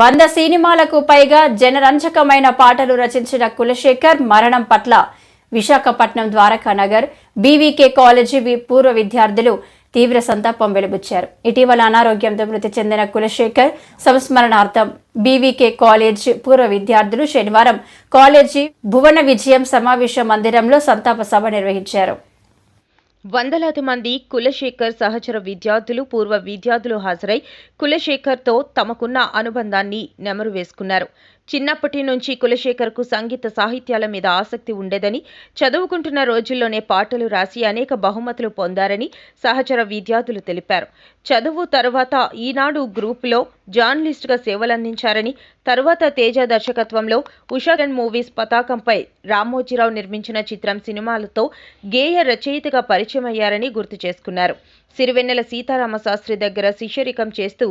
వంద సినిమాలకు పైగా జనరంజకమైన పాటలు రచించిన కులశేఖర్ మరణం పట్ల విశాఖపట్నం ద్వారకా నగర్ బీవీకే కాలేజీ వి- పూర్వ విద్యార్థులు తీవ్ర సంతాపం వెలుబుచ్చారు. ఇటీవల అనారోగ్యంతో మృతి చెందిన కులశేఖర్ సంస్మరణార్థం బీవీకే కాలేజ్ పూర్వ విద్యార్థులు శనివారం కాలేజీ భువన విజయం సమావేశ మందిరంలో సంతాప సభ నిర్వహించారు. వందలాది మంది కులశేఖర్ సహచర విద్యార్థులు పూర్వ విద్యార్థులు హాజరై కులశేఖర్తో తమకున్న అనుబంధాన్ని నెమరు వేసుకున్నారు. చిన్నప్పటి నుంచి కులశేఖర్కు సంగీత సాహిత్యాల మీద ఆసక్తి ఉండేదని చదువుకుంటున్న రోజుల్లోనే పాటలు రాసి అనేక బహుమతులు పొందారని సహచర విద్యార్థులు తెలిపారు. చదువు తర్వాత ఈనాడు గ్రూపులో జర్నలిస్టుగా సేవలందించారని తర్వాత తేజ దర్శకత్వంలో ఉషారన్ మూవీస్ పతాకంపై రామోజీరావు నిర్మించిన చిత్రం సినిమాలతో గేయ రచయితగా పరిచయమయ్యారని గుర్తు చేసుకున్నారు. సిరివెన్నెల సీతారామ శాస్త్రి దగ్గర శిష్యరికం చేస్తూ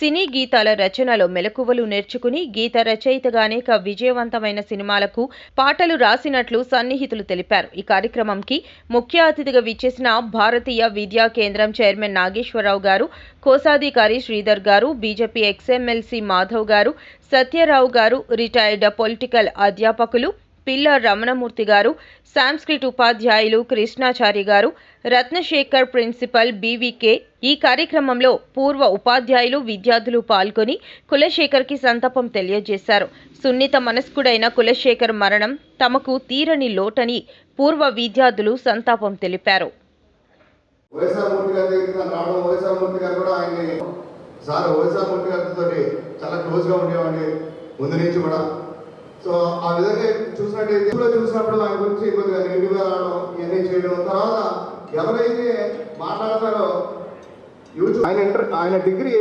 సినీ గీతాల రచనలో మెలకువలు నేర్చుకుని గీత రచయితగా అనేక విజయవంతమైన సినిమాలకు పాటలు రాసినట్లు సన్నిహితులు తెలిపారు. ఈ కార్యక్రమంకి ముఖ్య అతిథిగా విచ్చేసిన భారతీయ విద్యా కేంద్రం చైర్మన్ నాగేశ్వరరావు గారు కోశాధికారి శ్రీధర్ గారు బీజేపీ ఎక్స్ఎమ్మెల్సీ మాధవ్ గారు సత్యరావు గారు రిటైర్డ్ పొలిటికల్ అధ్యాపకులు పిల్ల రమణమూర్తి గారు సాంస్క్రిట్ ఉపాధ్యాయులు కృష్ణాచారి గారు రత్నశేఖర్ ప్రిన్సిపల్ బీవీకే ఈ కార్యక్రమంలో పూర్వ ఉపాధ్యాయులు విద్యార్థులు పాల్గొని కులశేఖర్కి సంతాపం తెలియజేశారు. సున్నిత మనస్కుడైన కులశేఖర్ మరణం తమకు తీరని లోటని పూర్వ విద్యార్థులు సంతాపం తెలిపారు. చాలా క్లోజ్గా ఉండేవాడిని. ముందు నుంచి కూడా సో ఆ విధంగా చూసినట్టయితే ఇప్పుడు చూసినప్పుడు ఆయన గురించి కొద్దిగా నెగిటివ్గా రావడం ఇవన్నీ చేయడం. తర్వాత ఎవరైతే మాట్లాడతారో యూట్యూబ్ ఆయన ఇంటర్ ఆయన డిగ్రీ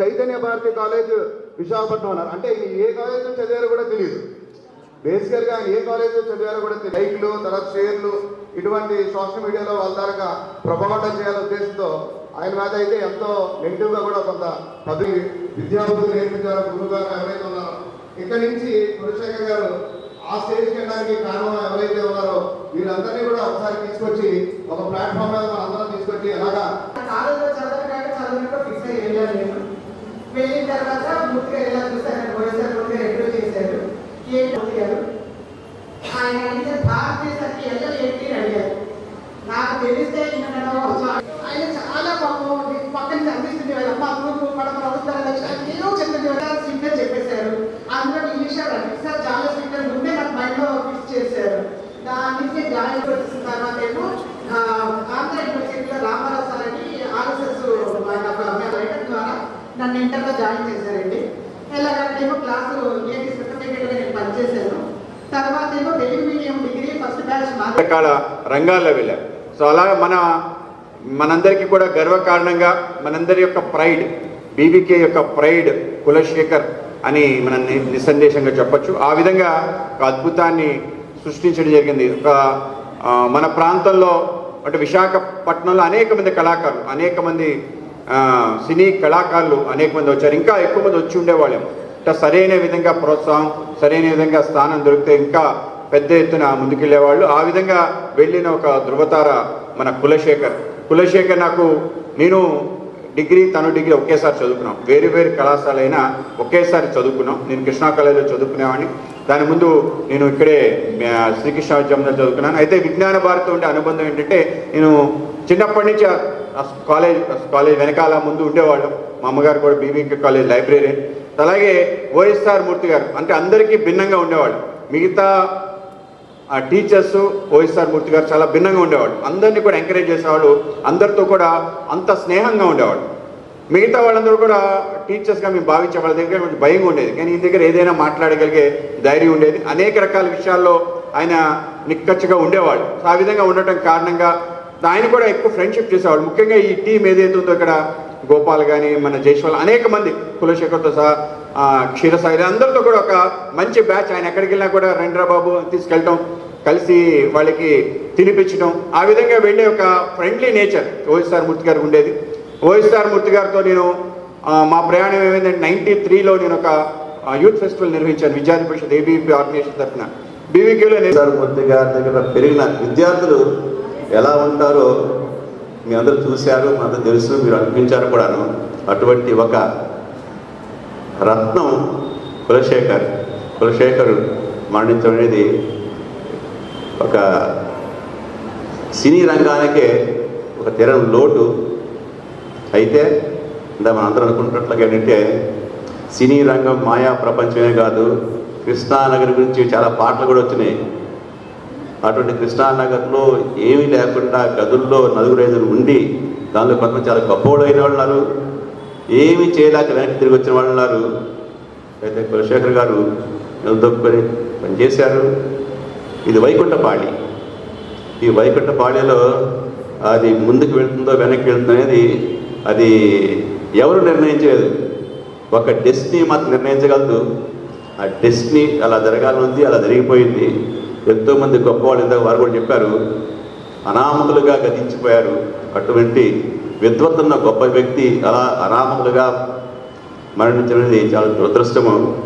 చైతన్య భారతి కాలేజ్ విశాఖపట్నం అన్నారు. అంటే ఈయన ఏ కాలేజ్ చదివారో కూడా తెలియదు. బేసికల్గా ఆయన ఏ కాలేజ్ చదివారో కూడా తెలియదు. లైక్లు తర్వాత షేర్లు ఇటువంటి సోషల్ మీడియాలో వాళ్ళ ద్వారా ప్రభావితం చేయాలనే ఉద్దేశంతో ఆయన మీద అయితే ఎంతో నెగిటివ్గా కూడా కొంత పది విద్యార్థులు నేర్పించారు గురువు గారు ఎవరైతే ఉన్నారో ఇక్కడి నుంచి కులశేఖర్ గారు ఆ స్టేజ్కి వెళ్ళడానికి కారణం ఎవరైతే ఉన్నారో వీళ్ళందరినీ కూడా ఒకసారి తీసుకొచ్చి ఒక ప్లాట్ఫామ్ మీద మనం అందరం తీసుకొచ్చి ఎలాగా కాలేజీలో చదవడానికి చదవడానికి ఫిక్స్ అయ్యి వెళ్ళాను నేను. వెళ్ళిన తర్వాత పూర్తిగా ఎలా చూస్తే ఆయన వైఎస్ఆర్ పూర్తిగా ఇంటర్వ్యూ చేశారు. ఏంటి ఆయన అడిగితే భారతదేశానికి ఎలా ఏంటి అని అడిగారు నాకు తెలిస్తే ఈయన నన్ను చా- ఆయన చాలా పాపం పక్కన నుంచి అందిస్తుంది అమ్మ గ్రూప్ మన ప్రభుత్వాల లక్ష్యాలు ఏదో చెప్తుంది స్ట్రిక్ట్ అని చెప్పేశారు అందులో ఈ విషయాలు సార్ చాలా స్ట్రిక్ట్ అని ముందే నాకు మైండ్లో ఫిక్స్ చేశారు దాని నుంచి జాయిన్ వచ్చిన తర్వాత ఏమో ఆ, ఆంధ్ర యూనివర్సిటీలో రామారావు సార్ అని ఆర్ఎస్ఎస్ ఆయన ఒక రైటర్ ద్వారా నన్ను ఇంటర్లో జాయిన్ చేశారండి. ఎలాగంటే ఏమో క్లాసు ఏంటి సర్టిఫికేట్గా నేను పనిచేశాను తర్వాత ఏమో Telugu medium degree first batch మాది. రకాల రంగాల్లో వెళ్ళాం. సో అలా మన మనందరికీ కూడా గర్వకారణంగా మనందరి యొక్క ప్రైడ్ బీబీకే యొక్క ప్రైడ్ కులశేఖర్ అని మనం నిస్సందేశంగా చెప్పచ్చు. ఆ విధంగా ఒక అద్భుతాన్ని సృష్టించడం జరిగింది. ఒక మన ప్రాంతంలో అంటే విశాఖపట్నంలో అనేక మంది కళాకారులు అనేక మంది సినీ కళాకారులు అనేక మంది వచ్చారు. ఇంకా ఎక్కువ మంది వచ్చి ఉండేవాళ్ళం. అంటే సరైన విధంగా ప్రోత్సాహం సరైన విధంగా స్థానం దొరికితే ఇంకా పెద్ద ఎత్తున ముందుకెళ్ళేవాళ్ళు. ఆ విధంగా వెళ్ళిన ఒక ధృవతార మన కులశేఖర్. కులశేఖర్ నాకు నేను డిగ్రీ తను డిగ్రీ ఒకేసారి చదువుకున్నాం. వేరు వేరు కళాశాల అయినా ఒకేసారి చదువుకున్నాం. నేను కృష్ణా కాలేజీలో చదువుకునేవాడిని. దాని ముందు నేను ఇక్కడే ఆ, శ్రీకృష్ణ విద్యంలో చదువుకున్నాను. అయితే విజ్ఞాన భారతి ఉండే అనుబంధం ఏంటంటే నేను చిన్నప్పటి నుంచి కాలేజ్ కాలేజ్ వెనకాల ముందు ఉండేవాళ్ళం. మా అమ్మగారు కూడా బీబీకే కాలేజ్ లైబ్రరీ. అలాగే ఓఎస్ఆర్ మూర్తి గారు అంటే అందరికీ భిన్నంగా ఉండేవాళ్ళు. మిగతా ఆ టీచర్స్ ఓఎస్ఆర్ మూర్తి గారు చాలా భిన్నంగా ఉండేవాడు అందరినీ కూడా ఎంకరేజ్ చేసేవాడు అందరితో కూడా అంత స్నేహంగా ఉండేవాడు మిగతా వాళ్ళందరూ కూడా టీచర్స్గా మేము భావించే వాళ్ళ దగ్గర కొంచెం భయంగా ఉండేది. కానీ ఈ దగ్గర ఏదైనా మాట్లాడగలిగే ధైర్యం ఉండేది. అనేక రకాల విషయాల్లో ఆయన నిక్కచ్చుగా ఉండేవాడు. ఆ విధంగా ఉండటం కారణంగా ఆయన కూడా ఎక్కువ ఫ్రెండ్షిప్ చేసేవాడు. ముఖ్యంగా ఈ టీం ఏదైతే ఉందో ఇక్కడ గోపాల్ కానీ మన జైశ్వల్ అనేక మంది కులశేఖర్తో సహా క్షీరసాయి అందరితో కూడా ఒక మంచి బ్యాచ్ ఆయన ఎక్కడికి వెళ్ళినా కూడా రండ్రా బాబు తీసుకెళ్ళటం కలిసి వాళ్ళకి తినిపించడం ఆ విధంగా వెళ్ళే ఒక ఫ్రెండ్లీ నేచర్ ఓఎస్ఆర్ మూర్తి గారికి ఉండేది. ఓఎస్ఆర్ మూర్తి గారితో నేను మా ప్రయాణం ఏమైందంటే నైన్టీ త్రీలో నేను ఒక యూత్ ఫెస్టివల్ నిర్వహించాను విద్యార్థి పరిషత్ ఏబీపీ ఆర్గనైజేషన్ తరఫున. బీవీకేలో ఓఎస్ఆర్ మూర్తి గారి దగ్గర పెరిగిన విద్యార్థులు ఎలా ఉంటారో మీ అందరూ చూశారు అందరూ తెలుసు మీరు అనిపించారు కూడాను. అటువంటి ఒక రత్నం కులశేఖర్ కులశేఖర్ మరణించడం అనేది ఒక సినీ రంగానికే ఒక తీరం లోటు. అయితే ఇందా మనం అనుకుంటున్నట్లుగా ఏంటంటే సినీ రంగం మాయా ప్రపంచమే కాదు కృష్ణానగర్ గురించి చాలా పాటలు కూడా వచ్చినాయి. అటువంటి కృష్ణానగర్లో ఏమీ లేకుండా గదుల్లో నలుగురు ఐదుగురు ఉండి దానిలో కొంతమంది చాలా గొప్పవాళ్ళు అయిన వాళ్ళు ఉన్నారు. ఏమీ చేయలేక వెనక్కి తిరిగి వచ్చిన వాళ్ళు ఉన్నారు. అయితే కులశేఖర్ గారు నిలదొక్కుని పనిచేశారు. ఇది వైకుంఠపాళి. ఈ వైకుంఠపాళిలో అది ముందుకు వెళ్తుందో వెనక్కి వెళ్తుందో అనేది అది ఎవరు నిర్ణయించలేదు. ఒక డెస్టినీ మాత్రం నిర్ణయించగలదు. ఆ డెస్టినీ అలా జరగాలనుంది అలా జరిగిపోయింది. ఎంతోమంది గొప్పవాళ్ళు ఇందాక వారు కూడా చెప్పారు అనామకులుగా గతించిపోయారు. అటువంటి విద్వత్తున్న గొప్ప వ్యక్తి అలా అనామకులుగా మరణించడం అనేది చాలా దురదృష్టము.